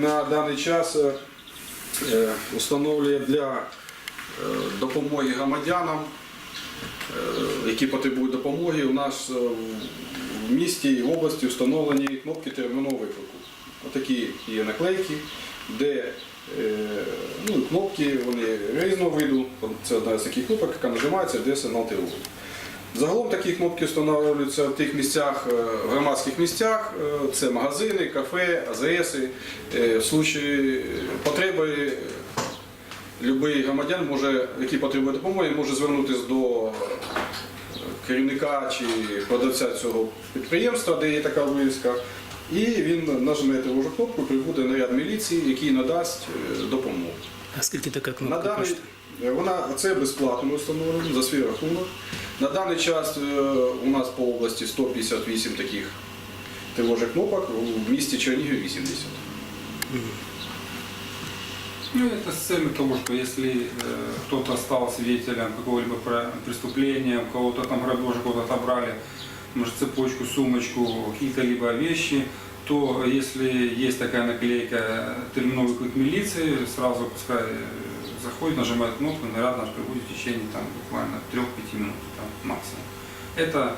На даний час е, е, встановлює для е, допомоги громадянам, е, які потребують допомоги. У нас е, в місті і в області встановлені кнопки термінового виклику. Отакі є наклейки, де е, ну, кнопки різного виду. Це одна з таких кнопок, яка нажимається, де сигнал тривоги. Загалом такі кнопки встановлюються в тих місцях, е, в громадських місцях. Е, Це магазини, кафе, АЗС. В случаї потреби будь-який громадян, може, який потребує допомоги, може звернутися до е, керівника чи продавця цього підприємства, де є така вивіска. І він нажме тривожу кнопку, прибуде наряд міліції, який надасть е, допомогу. А скільки така На даний, коштує? вона, це безплатно ми встановлено за свій рахунок. На даний час е, у нас по області 158 таких тривожних кнопок, у місті Чернігів 80. Ну, это с целью того, что если э, кто-то стал свидетелем какого-либо про- преступления, у кого-то там грабеж, кого-то отобрали, может, цепочку, сумочку, какие-то либо вещи, то если есть такая наклейка терминовый выклик милиции, сразу пускай э, заходит, нажимает кнопку, наряд наш прибудет в течение там, буквально 3-5 минут там, максимум. Это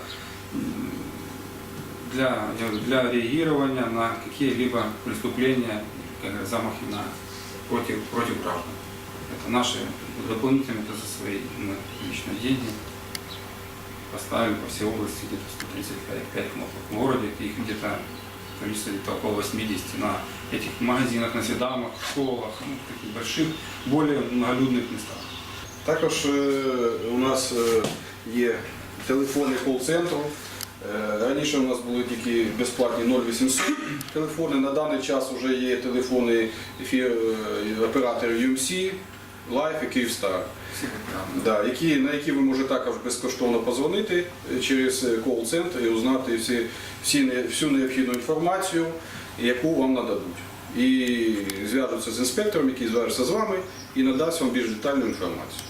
для, для реагирования на какие-либо преступления, как замахи на против, против граждан. Это наши дополнительно это за свои мы, личные деньги поставили по всей области где-то 135 кнопок. В городе их где-то количество около 80 на этих магазинах, на седамах, школах, ну, таких больших, более многолюдных местах. Також е, у нас е, є телефони кол-центру. Е, Раніше у нас були тільки безплатні 0800 телефони. На даний час вже є телефони операторів UMC, Life і Київстар, Да, які, на які ви можете також безкоштовно позвонити через кол-центр і узнати всі, всі, всю необхідну інформацію, яку вам нададуть. І зв'яжуться з інспектором, який зв'яжеться з вами і надасть вам більш детальну інформацію.